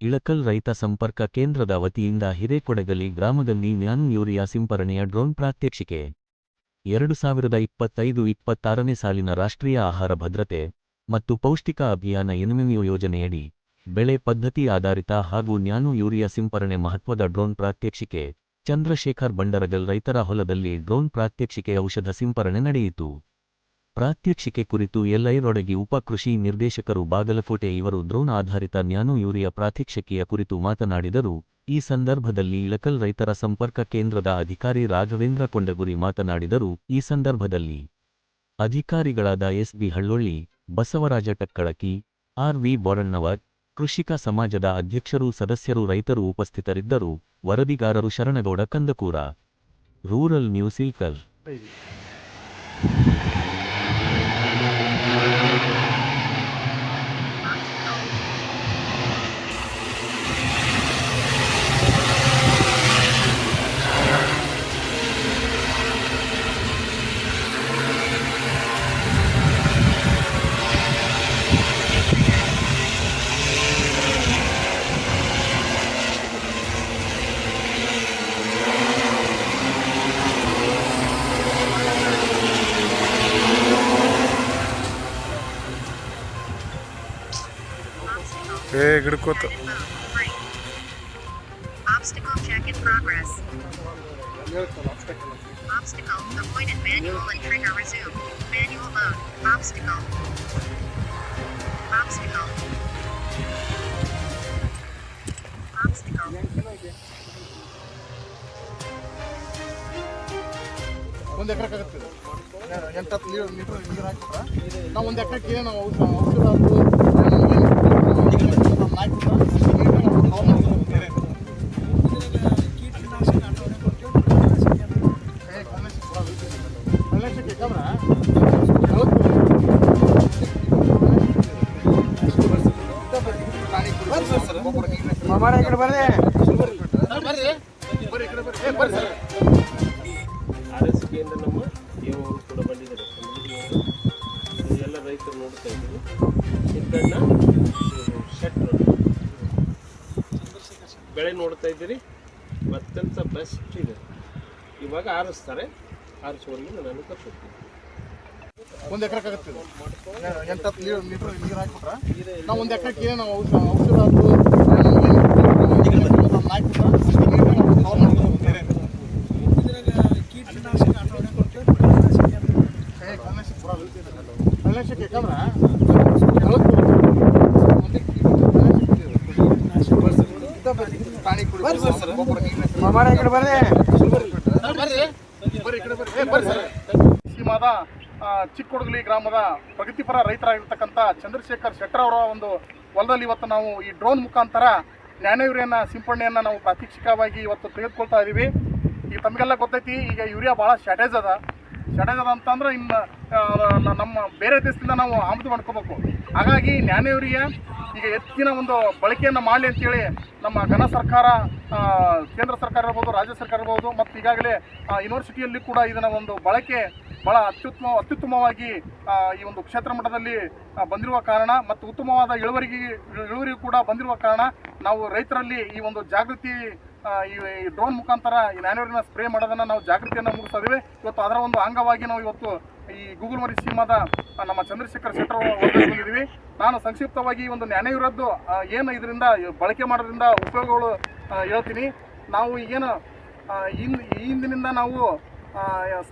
ಇಳಕಲ್ ರೈತ ಸಂಪರ್ಕ ಕೇಂದ್ರದ ವತಿಯಿಂದ ಹಿರೇಕೊಡಗಲಿ ಗ್ರಾಮದಲ್ಲಿ ನ್ಯಾನ್ ಯೂರಿಯಾ ಸಿಂಪರಣೆಯ ಡ್ರೋನ್ ಪ್ರಾತ್ಯಕ್ಷಿಕೆ. ಎರಡು ಸಾವಿರದ ಇಪ್ಪತ್ತೈದು ಇಪ್ಪತ್ತಾರನೇ ಸಾಲಿನ ರಾಷ್ಟ್ರೀಯ ಆಹಾರ ಭದ್ರತೆ ಮತ್ತು ಪೌಷ್ಟಿಕ ಅಭಿಯಾನ ಎನ್ಎಂಯು ಯೋಜನೆಯಡಿ ಬೆಳೆ ಪದ್ಧತಿ ಆಧಾರಿತ ಹಾಗೂ ನ್ಯಾನು ಯೂರಿಯಾ ಸಿಂಪರಣೆ ಮಹತ್ವದ ಡ್ರೋನ್ ಪ್ರಾತ್ಯಕ್ಷಿಕೆ. ಚಂದ್ರಶೇಖರ್ ಬಂಡರಗಲ್ ರೈತರ ಹೊಲದಲ್ಲಿ ಡ್ರೋನ್ ಪ್ರಾತ್ಯಕ್ಷಿಕೆ ಔಷಧ ಸಿಂಪರಣೆ ನಡೆಯಿತು. ಪ್ರಾತ್ಯಕ್ಷಿಕೆ ಕುರಿತು ಎಲ್ಲೈರೊಡಗಿ ಉಪ ಕೃಷಿ ನಿರ್ದೇಶಕರು ಬಾಗಲಕೋಟೆ ಇವರು ಡ್ರೋನ್ ಆಧಾರಿತ ನ್ಯಾನೋ ಯೂರಿಯಾ ಪ್ರಾತ್ಯಕ್ಷಿಕೆಯ ಕುರಿತು ಮಾತನಾಡಿದರು. ಈ ಸಂದರ್ಭದಲ್ಲಿ ಇಳಕಲ್ ರೈತರ ಸಂಪರ್ಕ ಕೇಂದ್ರದ ಅಧಿಕಾರಿ ರಾಘವೇಂದ್ರ ಕೊಂಡಗುರಿ ಮಾತನಾಡಿದರು. ಈ ಸಂದರ್ಭದಲ್ಲಿ ಅಧಿಕಾರಿಗಳಾದ S B Hallolli, Basavaraj Takkalaki, R V Borannavar, ಕೃಷಿಕ ಸಮಾಜದ ಅಧ್ಯಕ್ಷರು, ಸದಸ್ಯರು, ರೈತರು ಉಪಸ್ಥಿತರಿದ್ದರು. ವರದಿಗಾರರು Sharanagouda Kandakur, rural news Ilkal Obstacle. Obstacle. ಒಂದು ಎಕರೆಗೆ ಆಗುತ್ತೆ ಇದು. ಎಂಟು ಹತ್ತು ಲೀಟರ್ ಲೀಟರ್ ನೀರು ಹಾಕಿದ್ರೆ. ನಾವು ಒಂದು ಎಕರೆಗೆ ನಾವು ಔಷಧ ಔಷಧ ಹಾಕು, ಒಂದು ನಾಲ್ಕು ಲೀಟರ್ ನೀರನ್ನ ನಾವು ಕವರ್ ಮಾಡ್ತೀವಿ. ಏ, ಕಲ್ಲೇಶಕ್ಕೆ ಕೊಡೋದು. ಕಲ್ಲೇಶಕ್ಕೆ ಕ್ಯಾಮ್ರಾ? ಕುಡಿ. ಒಬ್ಬೊಬ್ರು ನೀರನ್ನ ಬರ್ರಿ. ಬೆಳೆ ನೋಡ್ತಾ ಇದ್ದೀರಿ. ಅತ್ಯಂತ ಬೆಸ್ಟ್ ಇದೆ. ಇವಾಗ ಆರಿಸ್ತಾರೆ. ಆರಿಸುವವರೆಗೆ ನಾನು ಕರ್ಕೊಡ್ತೀನಿ ಒಂದು ಎಕರೆ ಆಗುತ್ತೆ. ಎಂಟು ಹತ್ತು ಲೀಟರ್ ಲೀಟರ್ ನೀರು ಹಾಕ್ಬಿಟ್ರೆ? ನಾವು ಒಂದು ಎಕರೆಗೆ ನಾವು ಔಷಧ ಔಷಧ ಹಾಕು, ಕೀಟನಾಶಕ ನಾಲ್ಕು ಲೀಟರ್ ನೀರನ್ನ ನಾವು ಕವರ್ ಮಾಡ್ತೀವಿ. ಏ, ಕಲ್ಲೇಶಕ್ಕೆ ಕೊಡೋದು. ಕಲ್ಲೇಶಕ್ಕೆ ಕ್ಯಾಮ್ರಾ? ಯಾವತ್ತು? ಪ್ರಾಣಿ ಕುಡಿ. ಒಬ್ಬೊಬ್ರು ನೀರನ್ನ ಬರ್ರಿ ಬರ್ರಿ ಈ ಕಡೆ ಬರ್ರಿ ಏ, ಬರ್ರಿ ಸರ್ ಸೀಮಾದ ಚಿಕ್ಕೊಡಗಲಿ ಗ್ರಾಮದ ಪ್ರಗತಿಪರ ರೈತರಾಗಿರ್ತಕ್ಕಂಥ ಚಂದ್ರಶೇಖರ್ ಶೆಟ್ಟರ್ ಅವರ ಒಂದು ಹೊಲದಲ್ಲಿ ಇವತ್ತು ನಾವು ಈ ಡ್ರೋನ್ ಮುಖಾಂತರ ನ್ಯಾನೋ ಯೂರಿಯಾನ ಸಿಂಪಡಣೆಯನ್ನು ನಾವು ಪ್ರಾತ್ಯಕ್ಷಿಕವಾಗಿ ಇವತ್ತು ತೆಗೆದುಕೊಳ್ತಾ ಇದ್ದೀವಿ ಈಗ ತಮಗೆಲ್ಲ ಗೊತ್ತೈತಿ ಈಗ ಯೂರಿಯಾ ಭಾಳ ಶಾರ್ಟೇಜ್ ಅದ. ಅದ ಅಂತಂದ್ರೆ ಇನ್ನು ನಮ್ಮ ಬೇರೆ ದೇಶದಿಂದ ನಾವು ಆಮದು ಮಾಡ್ಕೋಬೇಕು. ಹಾಗಾಗಿ ನ್ಯಾನೇವರಿಯ ಈಗ ಹೆಚ್ಚಿನ ಒಂದು ಬಳಕೆಯನ್ನು ಮಾಡಲಿ ಅಂತೇಳಿ ನಮ್ಮ ಘನ ಸರ್ಕಾರ ಕೇಂದ್ರ ಸರ್ಕಾರ ಇರ್ಬೋದು, ರಾಜ್ಯ ಸರ್ಕಾರ ಇರ್ಬೋದು, ಮತ್ತು ಈಗಾಗಲೇ ಯೂನಿವರ್ಸಿಟಿಯಲ್ಲಿ ಕೂಡ ಇದನ್ನ ಒಂದು ಬಳಕೆ ಭಾಳ ಅತ್ಯುತ್ತಮ, ಅತ್ಯುತ್ತಮವಾಗಿ ಈ ಒಂದು ಕ್ಷೇತ್ರ ಮಟ್ಟದಲ್ಲಿ ಬಂದಿರುವ ಕಾರಣ ಮತ್ತು ಉತ್ತಮವಾದ ಇಳುವರಿಗೆ ಇಳುವರಿ ಕೂಡ ಬಂದಿರುವ ಕಾರಣ ನಾವು ರೈತರಲ್ಲಿ ಈ ಒಂದು ಜಾಗೃತಿ ಈ ಡ್ರೋನ್ ಮುಖಾಂತರ ಈ ನ್ಯಾನೋರಿನ ಸ್ಪ್ರೇ ಮಾಡೋದನ್ನು ನಾವು ಜಾಗೃತಿಯನ್ನು ಮೂಡಿಸ್ತಾ ಇದ್ದೀವಿ ಇವತ್ತು ಅದರ ಒಂದು ಅಂಗವಾಗಿ ನಾವು ಇವತ್ತು ಈ ಗೂಗಲ್ ಮರಿ ಸೀಮಾದ ನಮ್ಮ ಚಂದ್ರಶೇಖರ್ ಶೆಟ್ಟರ್ ಬಂದಿದ್ದೀವಿ. ನಾನು ಸಂಕ್ಷಿಪ್ತವಾಗಿ ಒಂದು ನ್ಯಾನೋಯುರದ್ದು ಏನು ಇದರಿಂದ ಬಳಕೆ ಮಾಡೋದ್ರಿಂದ ಉಪಯೋಗಗಳು ಹೇಳ್ತೀನಿ. ನಾವು ಈಗೇನು ಈ ಹಿಂದಿನಿಂದ ನಾವು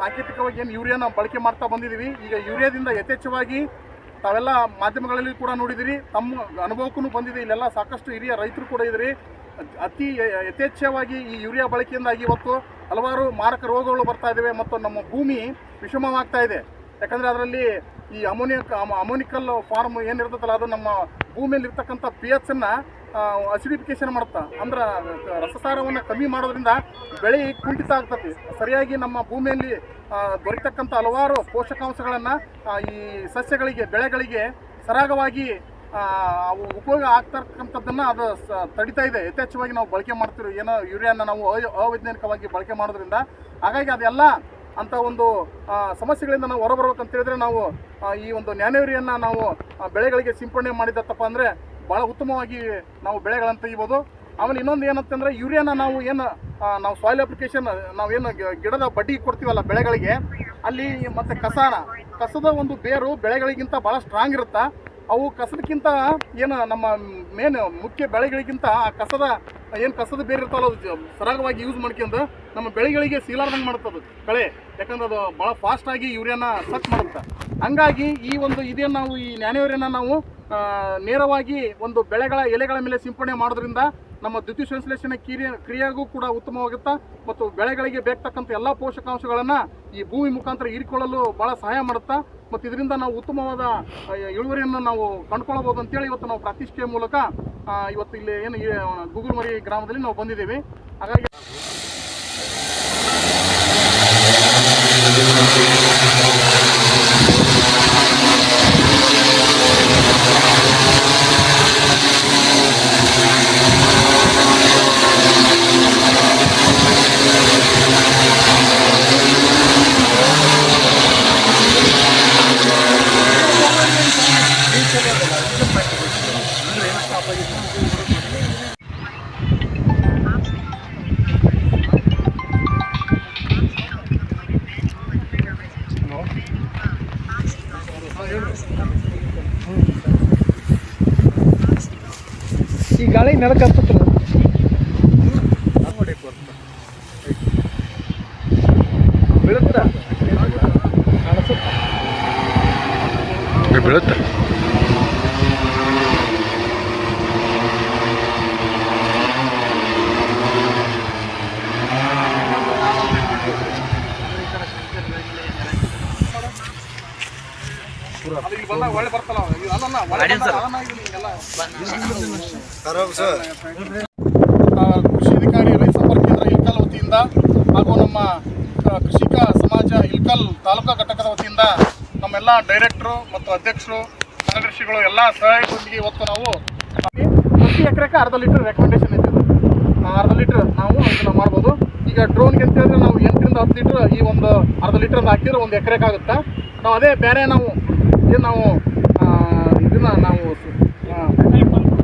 ಸಾಂಕೇತಿಕವಾಗಿ ಏನು ಯೂರಿಯಾನ ಬಳಕೆ ಮಾಡ್ತಾ ಬಂದಿದ್ದೀವಿ. ಈಗ ಯೂರಿಯಾದಿಂದ ಯಥೇಚ್ಛವಾಗಿ ತಾವೆಲ್ಲ ಮಾಧ್ಯಮಗಳಲ್ಲಿ ಕೂಡ ನೋಡಿದಿರಿ ತಮ್ಮ ಅನುಭವಕ್ಕೂ ಬಂದಿದೆ. ಇಲ್ಲೆಲ್ಲ ಸಾಕಷ್ಟು ಹಿರಿಯ ರೈತರು ಕೂಡ ಇದ್ರಿ. ಅತಿ ಯಥೇಚ್ಛವಾಗಿ ಈ ಯೂರಿಯಾ ಬಳಕೆಯಿಂದಾಗಿ ಇವತ್ತು ಹಲವಾರು ಮಾರಕ ರೋಗಗಳು ಬರ್ತಾ ಇದ್ದಾವೆ ಮತ್ತು ನಮ್ಮ ಭೂಮಿ ವಿಷಮವಾಗ್ತಾ ಇದೆ. ಯಾಕಂದರೆ ಅದರಲ್ಲಿ ಈ ಅಮೋನಿಯಕ್ ಅಮೋನಿಕಲ್ ಫಾರ್ಮ್ ಏನಿರ್ತದಲ್ಲ, ಅದು ನಮ್ಮ ಭೂಮಿಯಲ್ಲಿ ಇರ್ತಕ್ಕಂಥ ಪಿ ಅನ್ನು ಅಸಿಡಿಫಿಕೇಶನ್ ಮಾಡುತ್ತಾ, ಅಂದ್ರೆ ರಸಸಾರವನ್ನು ಕಮ್ಮಿ ಮಾಡೋದ್ರಿಂದ ಬೆಳೆ ಕುಂಠಿತ ಆಗ್ತತಿ ಸರಿಯಾಗಿ ನಮ್ಮ ಭೂಮಿಯಲ್ಲಿ ದೊರೆತಕ್ಕಂಥ ಹಲವಾರು ಪೋಷಕಾಂಶಗಳನ್ನು ಈ ಸಸ್ಯಗಳಿಗೆ, ಬೆಳೆಗಳಿಗೆ ಸರಾಗವಾಗಿ ಉಪಯೋಗ ಆಗ್ತಕ್ಕಂಥದ್ದನ್ನು ಅದು ತಡಿತಾ ಇದೆ. ಯಥೇಚ್ಛವಾಗಿ ನಾವು ಬಳಕೆ ಮಾಡ್ತಿರೋ ಏನೋ ಯೂರಿಯಾನ ನಾವು ಅವ- ಅವೈಜ್ಞಾನಿಕವಾಗಿ ಬಳಕೆ ಮಾಡೋದ್ರಿಂದ ಹಾಗಾಗಿ ಅದೆಲ್ಲ ಅಂತ ಒಂದು ಸಮಸ್ಯೆಗಳಿಂದ ನಾವು ಹೊರಬರ್ಬೇಕಂತ ಹೇಳಿದ್ರೆ ನಾವು ಈ ಒಂದು ನ್ಯಾನೋ ಯೂರಿಯನ್ನ ನಾವು ಬೆಳೆಗಳಿಗೆ ಸಿಂಪಡಣೆ ಮಾಡಿದತ್ತಪ್ಪ ಅಂದರೆ ಭಾಳ ಉತ್ತಮವಾಗಿ ನಾವು ಬೆಳೆಗಳನ್ನು ತೆಗಿಬೋದು. ಆಮೇಲೆ ಇನ್ನೊಂದು ಏನಂತಂದರೆ ಯೂರಿಯಾನ ನಾವು ಏನು ನಾವು ಸಾಯಿಲ್ ಅಪ್ಲಿಕೇಶನ್ ನಾವೇನು ಏನು ಗಿಡದ ಬಡ್ಡಿ ಕೊಡ್ತೀವಲ್ಲ ಬೆಳೆಗಳಿಗೆ, ಅಲ್ಲಿ ಮತ್ತೆ ಕಸಾನ, ಕಸದ ಒಂದು ಬೇರು ಬೆಳೆಗಳಿಗಿಂತ ಭಾಳ ಸ್ಟ್ರಾಂಗ್ ಇರುತ್ತಾ ಅವು ಕಸದಕ್ಕಿಂತ ಏನು ನಮ್ಮ ಮೇನ್ ಮುಖ್ಯ ಬೆಳೆಗಳಿಗಿಂತ ಆ ಕಸದ, ಏನು ಕಸದ ಬೇರೆ ಇರ್ತಾವಲ್ಲ ಅದು ಸರಾಗವಾಗಿ ಯೂಸ್ ಮಾಡ್ಕೊಂಡು ನಮ್ಮ ಬೆಳೆಗಳಿಗೆ ಸೀಲಾರ್ದಂಗೆ ಮಾಡುತ್ತದು ಕಳೆ. ಯಾಕಂದ್ರೆ ಅದು ಭಾಳ ಫಾಸ್ಟಾಗಿ ಯೂರಿಯಾನ ಸಕ್ ಮಾಡುತ್ತೆ. ಹಂಗಾಗಿ ಈ ಒಂದು ಇದೇನು ನಾವು ಈ ನ್ಯಾನೋರಿಯನ್ನ ನಾವು ನೇರವಾಗಿ ಒಂದು ಬೆಳೆಗಳ ಎಲೆಗಳ ಮೇಲೆ ಸಿಂಪಡಣೆ ಮಾಡೋದ್ರಿಂದ ನಮ್ಮ ದ್ಯುತಿ ಸಂಶ್ಲೇಷಣೆ ಕ್ರಿಯೆ ಕ್ರಿಯೆಗೂ ಕೂಡ ಉತ್ತಮವಾಗುತ್ತಾ ಮತ್ತು ಬೆಳೆಗಳಿಗೆ ಬೇಕಕ್ಕಂಥ ಎಲ್ಲ ಪೋಷಕಾಂಶಗಳನ್ನು ಈ ಭೂಮಿ ಮುಖಾಂತರ ಹೀರಿಕೊಳ್ಳಲು ಭಾಳ ಸಹಾಯ ಮಾಡುತ್ತಾ ಮತ್ತು ಇದರಿಂದ ನಾವು ಉತ್ತಮವಾದ ಇಳುವರಿಯನ್ನು ನಾವು ಕಂಡುಕೊಳ್ಳಬಹುದು ಅಂತೇಳಿ ಇವತ್ತು ನಾವು ಪ್ರತಿಷ್ಠೆಯ ಮೂಲಕ ಇವತ್ತು ಇಲ್ಲಿ ಏನು ಗುಗುರುಮರಿ ಮರಿ ಗ್ರಾಮದಲ್ಲಿ ನಾವು ಬಂದಿದ್ದೀವಿ. ಹಾಗಾಗಿ ಈ ಗಾಳಿ ನಡಕ ಹತ್ತತ್ರ ಬೀಳುತ್ತಾ? ಬೀಳುತ್ತೆ ಅದು ಇಲ್ಲಿ ಬಂದಾಗ ಒಳ್ಳೆ ಬರ್ತಲ್ಲ ಅಲ್ಲಲ್ಲ ಒಳ್ಳೆ ಕೃಷಿ ಅಧಿಕಾರಿ ರೈತ ಸಂಪರ್ಕ ಕೇಂದ್ರ ಇಲ್ಕಲ್ ವತಿಯಿಂದ ಹಾಗೂ ನಮ್ಮ ಕೃಷಿಕ ಸಮಾಜ ಇಲ್ಕಲ್ ತಾಲೂಕಾ ಘಟಕದ ವತಿಯಿಂದ ನಮ್ಮೆಲ್ಲ ಡೈರೆಕ್ಟ್ರು ಮತ್ತು ಅಧ್ಯಕ್ಷರು ಕಾರ್ಯದರ್ಶಿಗಳು ಎಲ್ಲ ಸಹಾಯಕರೊಂದಿಗೆ ಇವತ್ತು ನಾವು ಪ್ರತಿ ಎಕರೆಗೆ ಅರ್ಧ ಲೀಟರ್ ರೆಕಮೆಂಡೇಶನ್ ಇದೆ. ಅರ್ಧ ಲೀಟರ್ ನಾವು ಇದನ್ನ ಮಾಡ್ಬೋದು. ಈಗ ಡ್ರೋನ್ಗೆ ಅಂತ ಹೇಳಿದ್ರೆ ನಾವು ಎಂಟರಿಂದ ಹತ್ತು ಲೀಟರ್ ಈ ಒಂದು ಅರ್ಧ ಲೀಟರ್ ಹಾಕಿದ್ರೆ ಒಂದು ಎಕರೆಗೆ ಆಗುತ್ತೆ. ನಾವು ಅದೇ ಬೇರೆ ನಾವು ಏನು ನಾವು ಇದನ್ನು ನಾವು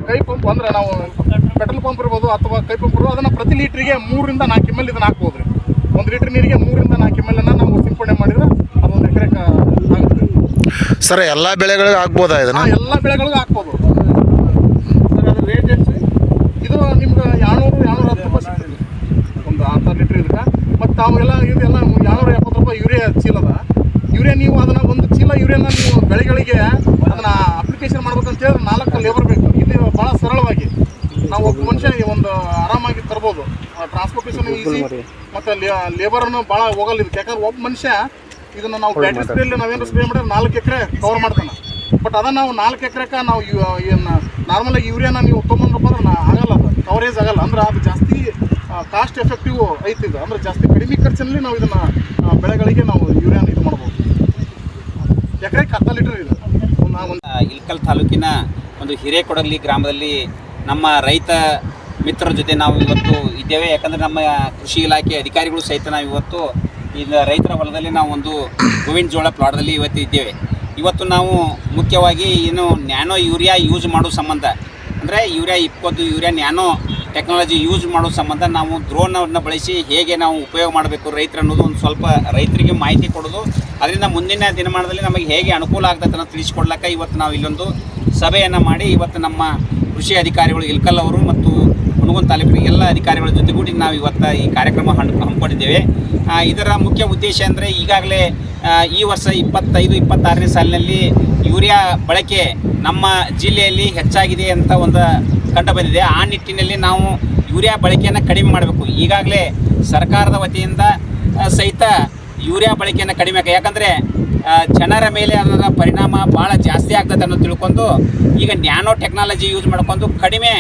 ಕೈ ಪಂಪ್ ಅಂದ್ರೆ ನಾವು ಪೆಟ್ರೋಲ್ ಪಂಪ್ ಇರ್ಬೋದು ಅಥವಾ ಕೈ ಪಂಪ್ ಇರ್ಬೋದು ಅದನ್ನ ಪ್ರತಿ ಲೀಟ್ರಿಗೆ ಮೂರರಿಂದ ನಾಲ್ಕು ಎಂ ಎಲ್ ಇದನ್ನ ಹಾಕ್ಬೋದು ರೀ ಒಂದು ಲೀಟ್ರ್ ನೀರಿಗೆ ಮೂರರಿಂದ ನಾಲ್ಕು ಎಂ ಎಲ್ ಅನ್ನ ನಾವು ಸಿಂಪಡಣೆ ಮಾಡಿದ್ರೆ ಅದೊಂದು ಎಕರೆಗೆ ಆಗುತ್ತೆ. ಸರ್ ಎಲ್ಲ ಬೆಳೆಗಳಿಗೆ ಆಗ್ಬೋದಾ ಇದನ್ನ? ಎಲ್ಲ ಬೆಳೆಗಳಿಗೂ ಹಾಕ್ಬೋದು. ಸರ್ ಅದು ರೇಟ್ ಎಷ್ಟು ಇದು ನಿಮ್ಗೆ ಎರಡ್ನೂರು ಎರಡ್ನೂರ ಹತ್ತು ರೂಪಾಯಿ ಒಂದು ಅರ್ಧ ಲೀಟ್ರ್ ಇದಕ್ಕೆ. ಮತ್ತು ಅವೆಲ್ಲ ಇದೆಲ್ಲ ಎರಡ್ನೂರ ಎಪ್ಪತ್ತು ರೂಪಾಯಿ ಯೂರಿಯಾ ಚೀಲದ. ಯೂರಿಯಾ ನೀವು ಅದನ್ನ ಒಂದು ಯೂರಿಯಾನ ನೀವು ಬೆಳೆಗಳಿಗೆ ಅದನ್ನ ಅಪ್ಲಿಕೇಶನ್ ಮಾಡ್ಬೇಕಂತ ಹೇಳಿದ್ರೆ ನಾಲ್ಕು ಲೇಬರ್ ಬೇಕು. ಇದು ಭಾಳ ಸರಳವಾಗಿ. ನಾವು ಒಬ್ಬ ಮನುಷ್ಯ ಒಂದು ಆರಾಮಾಗಿ ತರ್ಬೋದು. ಟ್ರಾನ್ಸ್ಪೋರ್ಟೇಷನ್ ಈಸಿ ಮತ್ತು ಲೇಬರ್ನು ಭಾಳ ಹೋಗಲ್ಲ ಇದಕ್ಕೆ ಯಾಕಂದ್ರೆ ಒಬ್ಬ ಮನುಷ್ಯ ಇದನ್ನ ನಾವು ಬ್ಯಾಟ್ರಿ ಸ್ಪ್ರೇಲಿ ನಾವೇನು ಸ್ಪ್ರೇ ಮಾಡಿದ್ರೆ ನಾಲ್ಕು ಎಕರೆ ಕವರ್ ಮಾಡ್ತಾನೆ. ಬಟ್ ಅದನ್ನ ನಾವು ನಾಲ್ಕು ಎಕರೆಕ ನಾವು ಏನು ನಾರ್ಮಲಾಗಿ ಯೂರಿಯಾನ ನೀವು ತೊಗೊಂಡ್ರಪ್ಪ ಅಂದ್ರೆ ನಾ- ಆಗಲ್ಲ ಅದು. ಕವರೇಜ್ ಆಗಲ್ಲ. ಅಂದ್ರೆ ಅದು ಜಾಸ್ತಿ ಕಾಸ್ಟ್ ಎಫೆಕ್ಟಿವ್ ಐತಿ ಇದು. ಅಂದ್ರೆ ಜಾಸ್ತಿ ಕಡಿಮೆ ಖರ್ಚಿನಲ್ಲಿ ನಾವು ಇದನ್ನ ಬೆಳೆಗಳಿಗೆ ನಾವು ಯೂರಿಯಾನ ಇದು ಮಾಡ್ಬೋದು. ಎಕರೆಗೆ ಒಂದು ಇಲ್ಕಲ್ ತಾಲೂಕಿನ ಒಂದು ಹಿರೇಕೊಡಗಲಿ ಗ್ರಾಮದಲ್ಲಿ ನಮ್ಮ ರೈತ ಮಿತ್ರರ ಜೊತೆ ನಾವು ಇವತ್ತು ಇದ್ದೇವೆ. ಯಾಕಂದ್ರೆ ನಮ್ಮ ಕೃಷಿ ಇಲಾಖೆ ಅಧಿಕಾರಿಗಳು ಸಹಿತ ನಾವು ಇವತ್ತು ಈಗ ರೈತರ ಹೊಲದಲ್ಲಿ ನಾವು ಒಂದು ಗೋವಿನ ಜೋಳ ಪ್ಲಾಟ್ದಲ್ಲಿ ಇವತ್ತು ಇದ್ದೇವೆ. ಇವತ್ತು ನಾವು ಮುಖ್ಯವಾಗಿ ಏನು ನ್ಯಾನೋ ಯೂರಿಯಾ ಯೂಸ್ ಮಾಡೋ ಸಂಬಂಧ. ಅಂದರೆ ಯೂರಿಯಾ ಇಪ್ಪತ್ತು, ಯೂರಿಯಾ ನ್ಯಾನೋ ಟೆಕ್ನಾಲಜಿ ಯೂಸ್ ಮಾಡೋ ಸಂಬಂಧ ನಾವು ಡ್ರೋನನ್ನು ಬಳಸಿ ಹೇಗೆ ನಾವು ಉಪಯೋಗ ಮಾಡಬೇಕು ರೈತರು ಅನ್ನೋದು ಒಂದು ಸ್ವಲ್ಪ ರೈತರಿಗೆ ಮಾಹಿತಿ ಕೊಡೋದು. ಅದರಿಂದ ಮುಂದಿನ ದಿನಮಾನದಲ್ಲಿ ನಮಗೆ ಹೇಗೆ ಅನುಕೂಲ ಆಗ್ತದೆ ಅಂತ ತಿಳಿಸ್ಕೊಡ್ಲಕ್ಕ ಇವತ್ತು ನಾವು ಇಲ್ಲೊಂದು ಸಭೆಯನ್ನು ಮಾಡಿ ಇವತ್ತು ನಮ್ಮ ಕೃಷಿ ಅಧಿಕಾರಿಗಳು ಇಲ್ಕಲ್ ಅವರು ಮತ್ತು ಹುಣಗುನ್ ತಾಲೂಕಿನ ಎಲ್ಲ ಅಧಿಕಾರಿಗಳ ಜೊತೆಗೂಡಿ ನಾವು ಇವತ್ತು ಈ ಕಾರ್ಯಕ್ರಮ ಹಮ್ಮಿಕೊಂಡಿದ್ದೇವೆ. ಇದರ ಮುಖ್ಯ ಉದ್ದೇಶ ಅಂದರೆ ಈಗಾಗಲೇ ಈ ವರ್ಷ ಇಪ್ಪತ್ತೈದು, ಇಪ್ಪತ್ತಾರನೇ ಸಾಲಿನಲ್ಲಿ ಯೂರಿಯಾ ಬಳಕೆ ನಮ್ಮ ಜಿಲ್ಲೆಯಲ್ಲಿ ಹೆಚ್ಚಾಗಿದೆ ಅಂತ ಒಂದು ಕಂಡು ಬಂದಿದೆ. ಆ ನಿಟ್ಟಿನಲ್ಲಿ ನಾವು ಯೂರಿಯಾ ಬಳಕೆಯನ್ನು ಕಡಿಮೆ ಮಾಡಬೇಕು. ಈಗಾಗಲೇ ಸರ್ಕಾರದ ವತಿಯಿಂದ ಸಹಿತ ಯೂರಿಯಾ ಬಳಕೆಯನ್ನು ಕಡಿಮೆ ಯಾಕಂದರೆ ಜನರ ಮೇಲೆ ಅದರ ಪರಿಣಾಮ ಭಾಳ ಜಾಸ್ತಿ ಆಗ್ತದೆ ಅನ್ನೋದು ತಿಳ್ಕೊಂಡು, ಈಗ ನ್ಯಾನೋ ಟೆಕ್ನಾಲಜಿ ಯೂಸ್ ಮಾಡ್ಕೊಂಡು ಕಡಿಮೆ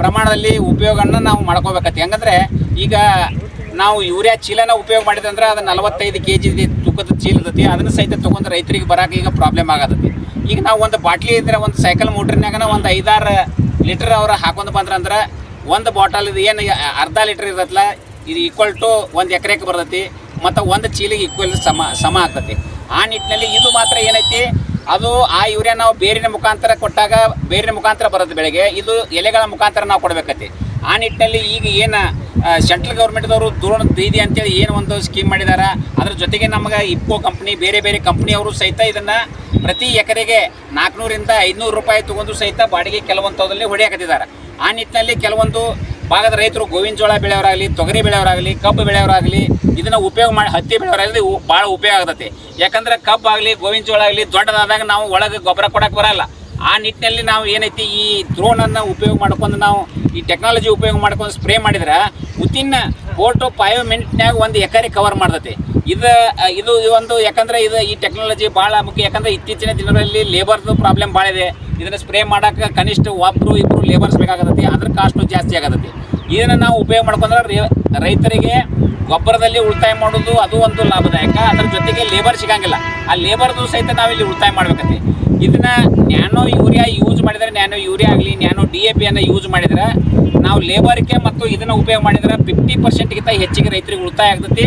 ಪ್ರಮಾಣದಲ್ಲಿ ಉಪಯೋಗವನ್ನು ನಾವು ಮಾಡ್ಕೋಬೇಕತ್ತೆ ಹೆಂಗಂದರೆ ಈಗ ನಾವು ಯೂರಿಯಾ ಚೀಲನ ಉಪಯೋಗ ಮಾಡಿದಂದ್ರೆ ಅದು ನಲವತ್ತೈದು ಕೆ ಜಿ ತೂಕದ ಚೀಲ ಇರ್ತೈತಿ. ಅದನ್ನು ಸಹಿತ ತೊಗೊಂಡು ರೈತರಿಗೆ ಬರೋಕೆ ಈಗ ಪ್ರಾಬ್ಲಮ್ ಆಗತ್ತೆ. ಈಗ ನಾವು ಒಂದು ಬಾಟ್ಲಿ ಇದ್ರೆ ಒಂದು ಸೈಕಲ್ ಮೋಟ್ರಿನಾಗನ ಒಂದು ಐದಾರು ಲೀಟರ್ ಅವ್ರು ಹಾಕೊಂಡು ಬಂದ್ರಂದ್ರೆ ಒಂದು ಬಾಟಲ್ ಇದು ಏನು ಅರ್ಧ ಲೀಟರ್ ಇರತ್ತಲ್ಲ, ಇದು ಈಕ್ವಲ್ ಟು ಒಂದು ಎಕರೆಗೆ ಬರ್ತೈತಿ. ಮತ್ತು ಒಂದು ಚೀಲಿಗೆ ಈಕ್ವಲ್ ಸಮ ಸಮ ಆಗ್ತೈತಿ. ಆ ನಿಟ್ಟಿನಲ್ಲಿ ಇದು ಮಾತ್ರ ಏನೈತಿ? ಅದು ಆ ಯೂರಿಯಾ ನಾವು ಬೇರಿನ ಮುಖಾಂತರ ಕೊಟ್ಟಾಗ ಬೇರಿನ ಮುಖಾಂತರ ಬರುತ್ತೆ ಬೆಳೆಗೆ ಇದು ಎಲೆಗಳ ಮುಖಾಂತರ ನಾವು ಕೊಡಬೇಕತಿ ಆ ನಿಟ್ಟಿನಲ್ಲಿ ಈಗ ಏನು ಸೆಂಟ್ರಲ್ ಗೌರ್ಮೆಂಟ್ದವರು ದೂರ ದೀದಿ ಅಂತೇಳಿ ಏನು ಒಂದು ಸ್ಕೀಮ್ ಮಾಡಿದ್ದಾರೆ ಅದ್ರ ಜೊತೆಗೆ ನಮಗೆ ಇಪ್ಕೋ ಕಂಪ್ನಿ ಬೇರೆ ಬೇರೆ ಕಂಪ್ನಿಯವರು ಸಹಿತ ಇದನ್ನು ಪ್ರತಿ ಎಕರೆಗೆ ನಾಲ್ಕುನೂರಿಂದ ಐದುನೂರು ರೂಪಾಯಿ ತಗೊಂಡು ಸಹಿತ ಬಾಡಿಗೆ ಕೆಲವೊಂಥದ್ರಲ್ಲಿ ಹೊಡೆಯಾಕತ್ತಿದ್ದಾರೆ. ಆ ನಿಟ್ಟಿನಲ್ಲಿ ಕೆಲವೊಂದು ಭಾಗದ ರೈತರು ಗೋವಿನ ಜೋಳ ಬೆಳೆಯವರಾಗಲಿ, ತೊಗರಿ ಬೆಳೆಯವರಾಗಲಿ, ಕಬ್ಬು ಬೆಳೆಯವರಾಗಲಿ, ಇದನ್ನು ಉಪಯೋಗ ಮಾಡಿ ಹತ್ತಿ ಬೆಳೆಯವರಾಗಲಿ ಭಾಳ ಉಪಯೋಗ ಆಗ್ತೈತಿ. ಯಾಕಂದ್ರೆ ಕಬ್ಬು ಆಗಲಿ, ಗೋವಿನ ಜೋಳ ಆಗಲಿ ದೊಡ್ಡದಾದಾಗ ನಾವು ಒಳಗೆ ಗೊಬ್ಬರ ಕೊಡಕ್ಕೆ ಬರಲ್ಲ. ಆ ನಿಟ್ಟಿನಲ್ಲಿ ನಾವು ಏನೈತಿ ಈ ಡ್ರೋನನ್ನು ಉಪಯೋಗ ಮಾಡ್ಕೊಂಡು ನಾವು ಈ ಟೆಕ್ನಾಲಜಿ ಉಪಯೋಗ ಮಾಡ್ಕೊಂಡು ಸ್ಪ್ರೇ ಮಾಡಿದ್ರೆ ವಿತಿನ್ ಫೋರ್ ಟು ಫೈವ್ ಮಿನಿಟ್ನಾಗ ಒಂದು ಎಕರೆ ಕವರ್ ಮಾಡ್ತೈತಿ. ಇದು ಇದು ಒಂದು, ಯಾಕಂದ್ರೆ ಇದು ಈ ಟೆಕ್ನಾಲಜಿ ಭಾಳ ಮುಖ್ಯ. ಯಾಕಂದ್ರೆ ಇತ್ತೀಚಿನ ದಿನಗಳಲ್ಲಿ ಲೇಬರ್ದು ಪ್ರಾಬ್ಲಮ್ ಭಾಳ ಇದೆ. ಇದನ್ನ ಸ್ಪ್ರೇ ಮಾಡಕ್ಕೆ ಕನಿಷ್ಠ ಒಬ್ಬರು ಇಬ್ಬರು ಲೇಬರ್ಸ್ ಬೇಕಾಗತ್ತೆ. ಅದ್ರ ಕಾಸ್ಟು ಜಾಸ್ತಿ ಆಗತ್ತೆ. ಇದನ್ನು ನಾವು ಉಪಯೋಗ ಮಾಡ್ಕೊಂಡ್ರೆ ರೈತರಿಗೆ ಗೊಬ್ಬರದಲ್ಲಿ ಉಳಿತಾಯ ಮಾಡೋದು ಅದು ಒಂದು ಲಾಭದಾಯಕ. ಅದ್ರ ಜೊತೆಗೆ ಲೇಬರ್ ಸಿಗಂಗಿಲ್ಲ. ಆ ಲೇಬರ್ದು ಸಹಿತ ನಾವಿಲ್ಲಿ ಉಳಿತಾಯ ಮಾಡ್ಬೇಕತ್ತೆ. ಇದನ್ನ ನ್ಯಾನೋ ಯೂರಿಯಾ ಯೂಸ್ ಮಾಡಿದರೆ, ನ್ಯಾನೋ ಯೂರಿಯಾ ಆಗಲಿ, ನ್ಯಾನೋ ಡಿ ಎ ಪಿಯನ್ನು ಯೂಸ್ ಮಾಡಿದ್ರೆ, ನಾವು ಲೇಬರ್ಗೆ ಮತ್ತು ಇದನ್ನು ಉಪಯೋಗ ಮಾಡಿದ್ರೆ ಫಿಫ್ಟಿ ಪರ್ಸೆಂಟ್ಗಿಂತ ಹೆಚ್ಚಿಗೆ ರೈತರಿಗೆ ಉಳಿತಾಯ ಆಗ್ತೈತಿ.